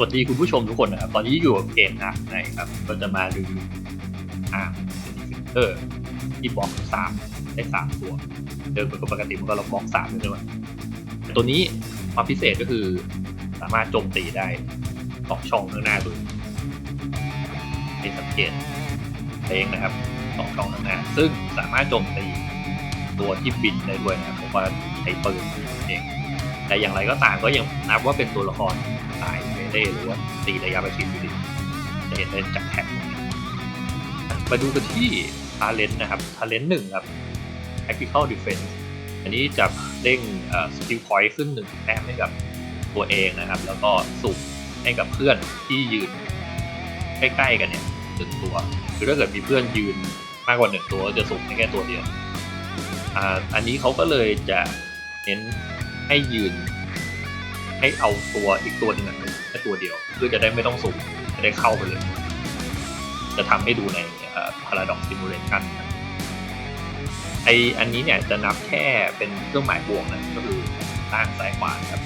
สวัสดีคุณผู้ชมทุกคนนะครับ ตอนนี้อยู่กับเกมนะนะครับ ก็จะมาดูอ่าเออที่บล็อกสามได้สามตัว เดิมปกติมันก็เราบล็อกสามใช่ไหมแต่ตัวนี้ความพิเศษก็คือสามารถโจมตีได้สองช่องข้างหน้าตัวให้สังเกตเองนะครับสองช่องข้างหน้า ซึ่งสามารถโจมตีตัวที่บินได้ด้วยนะครับผมว่าใช้ปืนเองแต่อย่างไรก็ตามก็ยังนับว่าเป็นตัวละครสาย เมเหรือว่าตีระยะประชิดอยู่ดีจะเห็นได้จากแท็กมาดูกันที่ทาเลนต์นะครับทาเลนต์หนึ่งครับ tactical defense อันนี้จะเด้งสกิลพอยต์ขึ้นหนึ่งแต้มให้กับตัวเองนะครับ แล้วก็สุ่มให้กับเพื่อนที่ยืนใกล้ๆกันเนี่ยหนึ่งตัวคือถ้าเกิดมีเพื่อนยืนมากกว่าหนึ่งตัวก็จะสุ่มให้แค่ตัวเดียวอันนี้เขาก็เลยจะเน้นให้ยืนให้เอาตัวอีกตัวหนึ่ง ค่ตัวเดียว เพื่อจะได้ไม่ต้องสุ่มจะได้เข้าไปเลย จะทำให้ดูในเอ่อ Paradox Simulation นไออันนี้เนี่ยจะนับแค่เป็นเครื่องหมายบวกนะก็คือล่างซ้ายขวาครับ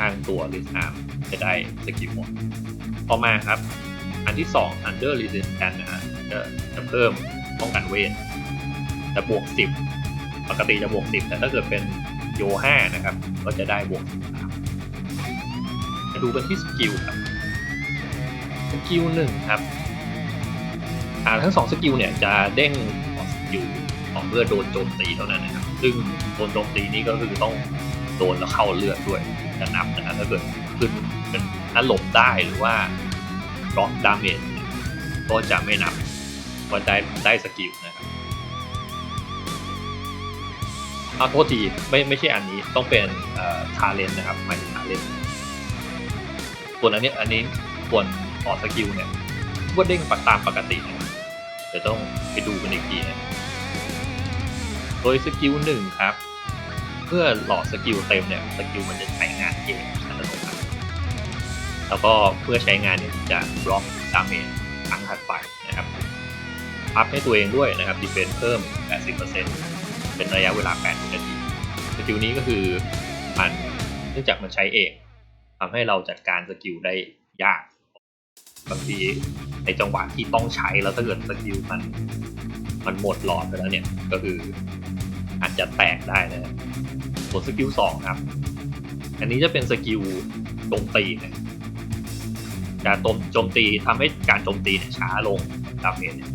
ทางตัว list arm จะได้สกิลหมดต่อมาครับ อันที่ 2 under resistance นะฮะจะจะเพิ่มป้องกันเวทจะบวก 10 ปกติจะบวก 10 แต่ถ้าเกิดเป็นโย5นะครับ ก็จะได้บวก13มา ดูกันที่สกิลครับสกิลหนึ่งครับอ่าทั้งสองสกิลเนี่ยจะเด้งขอสกิลของเมื่อโดนโจมตีเท่านั้นนะครับ ซึ่งโดนโจมตีนี่ก็คือต้องโดนแล้วเข้าเลือดด้วยจะนับนะครับถ้าเกิดขึ้นเป็นถ้าหลบได้หรือว่าบล็อกดาเมจก็จะไม่นับว่าได้ได้สกิลนะครับเอาโทษทีไม่ไม่ใช่อันนี้ต้องเป็นทาเลนนะครับหมายถึงทาเลน ส่วนอันนี้อันนี้ส่วนออสกิลเนี่ยว่าเด้งปักตามปกตินะเดี๋ยวต้องไปดูกันอีกทีนะโดยสกิลหนึ่งครับ เพื่อหลอดสกิลเต็มเนี่ยสกิลมันจะใช้งานเองอัตโนมัติแล้วก็เพื่อใช้งานเนี่ยจะบล็อกดาเมจครั้งถัดไปนะครับอัพให้ตัวเองด้วยนะครับดีเฟนเพิ่ม 80%เป็นระยะเวลา 8 นาที สกิลนี้ก็คือมันเนื่องจากมันใช้เอง ทำให้เราจัดการสกิลได้ยากบางทีในจังหวะที่ต้องใช้แล้วถ้าเกิดสกิลมันมันหมดหลอดไปแล้วเนี่ยก็คืออาจจะแตกได้นะส่วนสกิลสองครับ อันนี้จะเป็นสกิลโจมตีเนี่ยการโจมโจมตีทำให้การโจมตีเนี่ยช้าลงดาเมจเนี่ย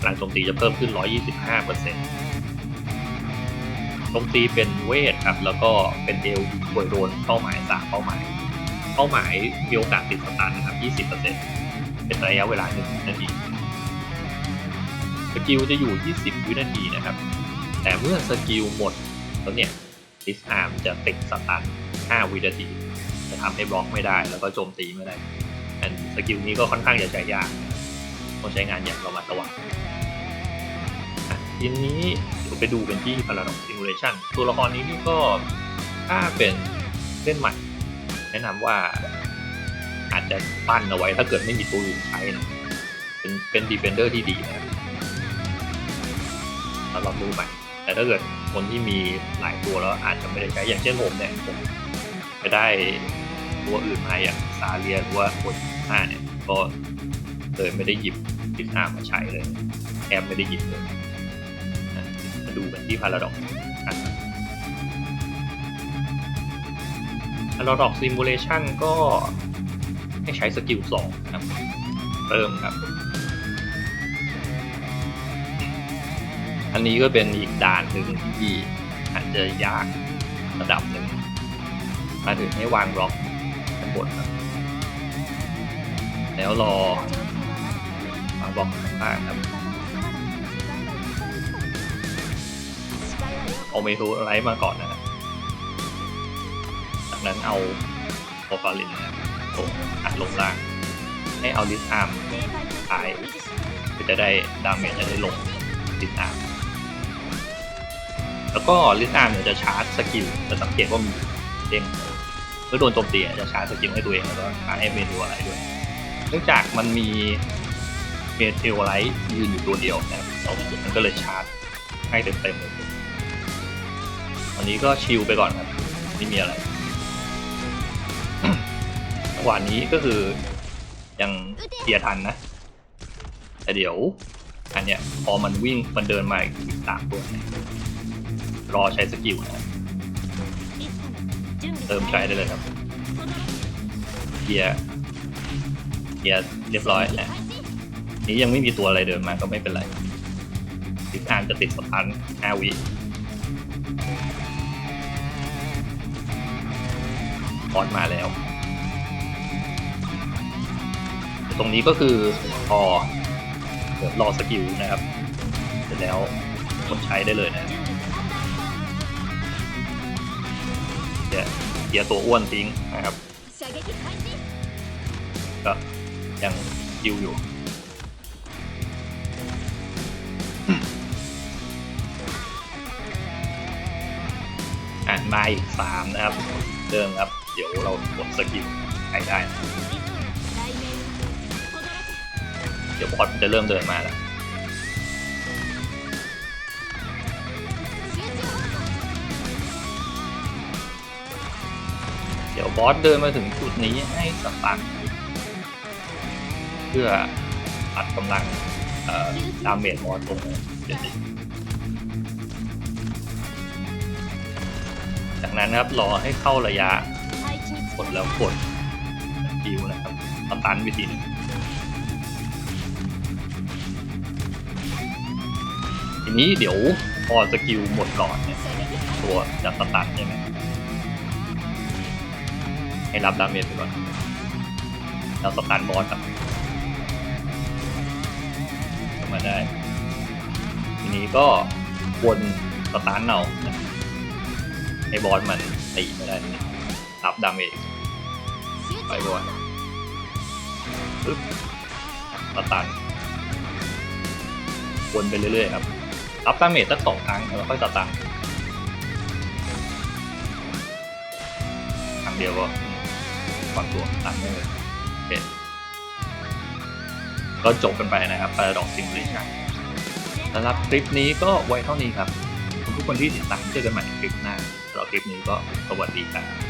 พลังโจมตีจะเพิ่มขึ้น 125เปอร์เซ็นต์ โจมตีเป็นเวทครับ แล้วก็เป็นเอลโวยโดนเป้าหมายสามเป้าหมาย เป้าหมายมีโอกาสติดสตาร์นะครับ20%เป็นระยะเวลา1นาทีสกิลจะอยู่20วินาทีนะครับ แต่เมื่อสกิลหมดแล้วเนี่ยดิสอาร์มจะติดสตาร์5วินาที จะทำให้บล็อกไม่ได้ แล้วก็โจมตีไม่ได้อันสกิลนี้ก็ค่อนข้างจะใช้ยากต้องใช้งานอย่างระมัดระวัง ทีนี้เดี๋ยวไปดูกันที่ Paradox Simulation ตัวละครนี้นี่ก็ถ้าเป็นเล่นใหม่ แนะนำว่าอาจจะปั้นเอาไว้ถ้าเกิดไม่มีตัวอื่นใช้นะเป็นเป็นดีเฟนเดอร์ที่ดีนะครับสำหรับมือใหม่ แต่ถ้าเกิดคนที่มีหลายตัวแล้วอาจจะไม่ได้ใช้อย่างเช่นผมเนี่ยผมจะได้ตัวอื่นมาอย่างซาเลียหรือว่าคนห้าเนี่ยก็เลยไม่ได้หยิบดิสอามาใช้เลยแอมไม่ได้หยิบเลย มาดูกันที่ Paradox กัน Paradox Simulation ก็ให้ใช้สกิล2นะครับเริ่มครับ อันนี้ก็เป็นอีกด่านหนึ่งที่อาจจะยากระดับหนึ่งมาถึงให้วางบล็อกข้างบนครับ แล้วรอวางบล็อกข้างล่างครับ เอาเมทูไลท์มาก่อนนะครับจากนั้นเอาโปรฟาลินนะครับส่งอัดลงล่าง ให้เอาลิสอาร์มตายก็จะได้ดาเมจจะได้ลงลิสอาร์มแล้วก็ลิสอาร์มเนี่ยจะชาร์จสกิลจะสังเกตว่ามีเด้งเมื่อโดนโจมตีจะชาร์จสกิลให้ตัวเองแล้วก็ชาร์จให้เมนูอะไรด้วย เนื่องจากมันมีเมทูไลท์ยืนอยู่ตัวเดียวนะครับมันก็เลยชาร์จให้เต็มๆเลย วันนี้ก็ชิลไปก่อนครับ ไม่มีอะไรจังหวะนี้ก็คือยังเคลียร์ทันนะ แต่เดี๋ยว อันเนี้ยพอมันวิ่งมันเดินมาอีกสามตัว รอใช้สกิลนะเติมใช้ได้เลยครับเคลียร์เคลียร์เรียบร้อยนะนี้ยังไม่มีตัวอะไรเดินมาก็ไม่เป็นไรทิกอานจะติดสตันห้าวิ พอดมาแล้ว ตรงนี้ก็คือพอเดี๋ยวรอสกิลนะครับ เสร็จแล้วกดใช้ได้เลยนะเดี๋ยวเกียร์ตัวอ้วนทิ้งนะครับ ก็ยังยิวอยู่อ่านมาอีกสามนะครับ เดิมครับ ดี๋ยวเรากดสกิลใช้ได้นะเดี๋ยวพอดจะเริ่มเดินมาแล้วเดี๋ยวบอสเดินมาถึงจุดนี้ให้สตันเพื่อตัดกำลังเอ่อดาเมจบอสตรงเดี๋ยวนี้จากนั้นนะครับรอให้เข้าระยะก ดแล้วกดคิวนะครับสตันวิธีนึงทีนี้เดี๋ยวพอสกิลหมดก่อนเนี่ยตัวจะสตันใช่ไหมให้รับดาเมจไปก่อนแล้วสตันบอสครับมาได้ ทีนี้ก็วนสตาร์ทเอาให้บอสมันตีไม่ได้รับดาเมจ ไปก่อนปึ๊บสตันวนไปเรื่อยๆครับ รับดาเมจสักสองครั้งแล้วค่อยสตันครั้งเดียวก็ฝังตัวตัดได้เลยโอเคก็จบกันไปนะครับ Paradox Simulation สำหรับคลิปนี้ก็ไว้เท่านี้ครับทุกคนที่ติดตามเจอกันใหม่คลิปหน้าสำหรับคลิปนี้ก็สวัสดีครับ